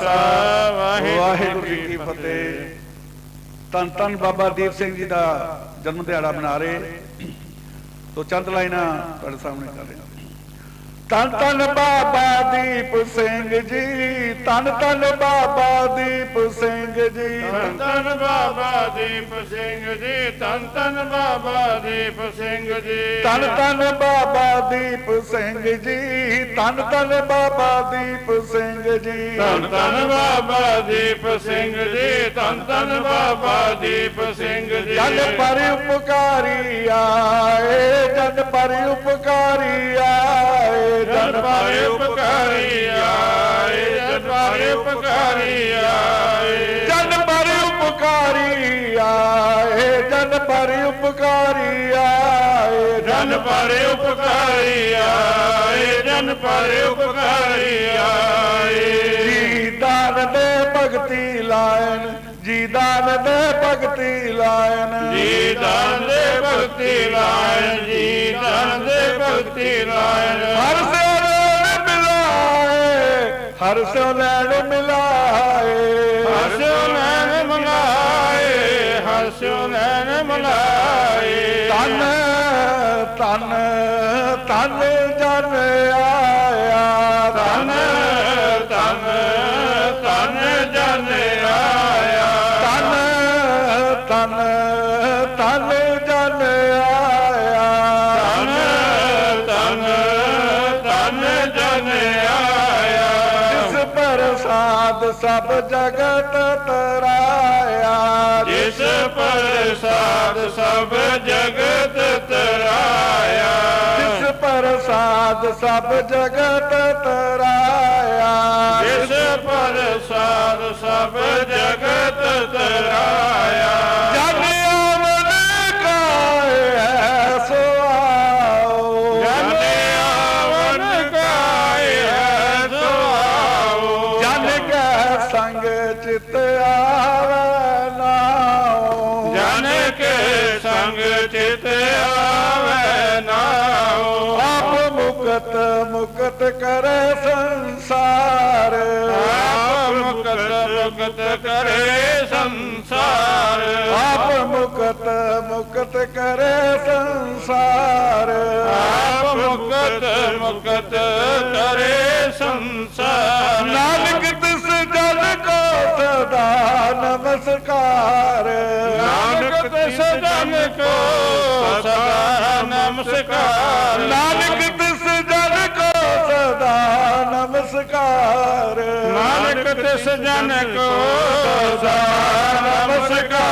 ਖਾਲਸਾ ਵਾਹਿਗੁਰੂ ਜੀ ਕੀ ਫਤਿਹ। ਤਨ ਤਨ ਬਾਬਾ ਦੀਪ ਸਿੰਘ ਜੀ ਦਾ ਜਨਮ ਦਿਹਾੜਾ ਮਨਾ ਰਹੇ। ਤੋ ਚੰਦ ਲਾਈਨਾਂ ਤੁਹਾਡੇ ਸਾਹਮਣੇ ਕਰ ਰਹੇ ਤਨ ਤਨ ਬਾਬਾ ਦੀਪ ਸਿੰਘ ਜੀ ਤਨ ਤਨ ਬਾਬਾ ਦੀਪ ਸਿੰਘ ਜੀ। ਧੰਨ ਧੰਨ ਬਾਬਾ ਦੀਪ ਸਿੰਘ ਜੀ ਧੰਨ ਧੰਨ ਬਾਬਾ ਦੀਪ ਸਿੰਘ ਜੀ। ਤਨ ਤਨ ਬਾਬਾ ਦੀਪ ਸਿੰਘ ਜੀ ਤਨ ਤਨ ਬਾਬਾ ਦੀਪ ਸਿੰਘ ਜੀ। ਧੰਨ ਧੰਨ ਬਾਬਾ ਦੀਪ ਸਿੰਘ ਜੀ ਧੰਨ ਧੰਨ ਬਾਬਾ ਦੀਪ ਸਿੰਘ ਜੀ। ਜਨ ਪਰ ਉਪਕਾਰੀ ਆਏ ਜਨ ਪਰ ਉਪਕਾਰੀ ਆਏ। ਜਨ ਪਾਰੇ ਉਪਕਾਰੀ ਆਏ ਜਨ ਪਾਰੇ ਉਪਕਾਰੀ ਆਏ। ਜਨ ਪਰ ਉਪਕਾਰੀ ਆਏ ਜਨ ਪਰ ਉਪਕਾਰੀ ਆਏ ਜਨ ਪਾਰੇ ਉਪਕਾਰੀ ਆਏ ਜਨ ਪਾਰੇ ਉਪਕਾਰੀ ਆਏ। ਜੀ ਦਾਨ ਦੇ ਭਗਤੀ ਲਾਇਨ ਜੀ ਦਾਨ ਦੇ ਭਗਤੀ ਲਾਇਨ। ਜੀ ਦਾਨ ਦੇ ਭਗਤੀ ਲਾਇਨ ਜੀ ਦਾਨ ਦੇ ਭਗਤੀ ਲਾਇਨ। ਹਰ ਸਿਓ ਲੈਣ ਮਿਲਾਏ ਹਰ ਸਿਓ ਲੈਣ ਮਿਲਾਏ। ਹਰਸਿਓ ਨੈਣ ਮਲਾਏ ਹਰਸਿਓ ਨੈਣ ਮਲਾਏ। ਤਨ ਤਨ ਤਨ ਜਨ ਆਇਆ। ਤਨ ਤਨ ਤਨ ਜਨ ਆਇਆ। ਤਨ ਤਨ ਤਨ ਜਨ ਆਇਆ। ਧਨ ਤਨ ਤਨ ਜਨ ਆਇਆ। ਜਿਸ ਪ੍ਰਸਾਦ ਸਭ ਜਗਤ ਤਰਾਇਆ। ਜਿਸ ਪ੍ਰਸਾਦ ਸਭ ਜਗਤ ਪ੍ਰਸਾਦ ਸਭ ਜਗਤ ਤਰਾਇਆ। ਜਿਸ ਪ੍ਰਸਾਦ ਸਭ ਜਗਤ ਤਰਾਇਆ। ਜਨ ਆਵਨ ਕਾਏ ਐਸੋ ਆਓ ਜਨ ਆਵਨ ਕਾਇ ਹੈ ਜਨ ਕੈ ਸੰਗ ਚਿਤ ਆਵੈ ਨਾਉ। ਜਨ ਕੇ ਸੰਗ ਚਿਤ ਆਵੈ ਮੁਕਤ ਮੁਕਤ ਕਰੇ ਸੰਸਾਰ। ਆਪ ਮੁਕਤ ਮੁਕਤ ਕਰੇ ਸੰਸਾਰ। ਆਪ ਮੁਕਤ ਮੁਕਤ ਕਰੇ ਸੰਸਾਰ। ਆਪ ਮੁਕਤ ਮੁਕਤ ਕਰੇ ਸੰਸਾਰ। ਨਾਨਕ ਤਿਸ ਜਨ ਕੋ ਸਦਾ ਨਮਸਕਾਰ। ਨਾਨਕ ਤਿਸ ਜਨ ਕੋ ਸਦਾ ਨਮਸਕਾਰ। ਨਮਸਕਾਰ। ਨਾਨਕ ਤਿਸ ਜਨ ਕੋ ਸਦਾ ਨਮਸਕਾਰ।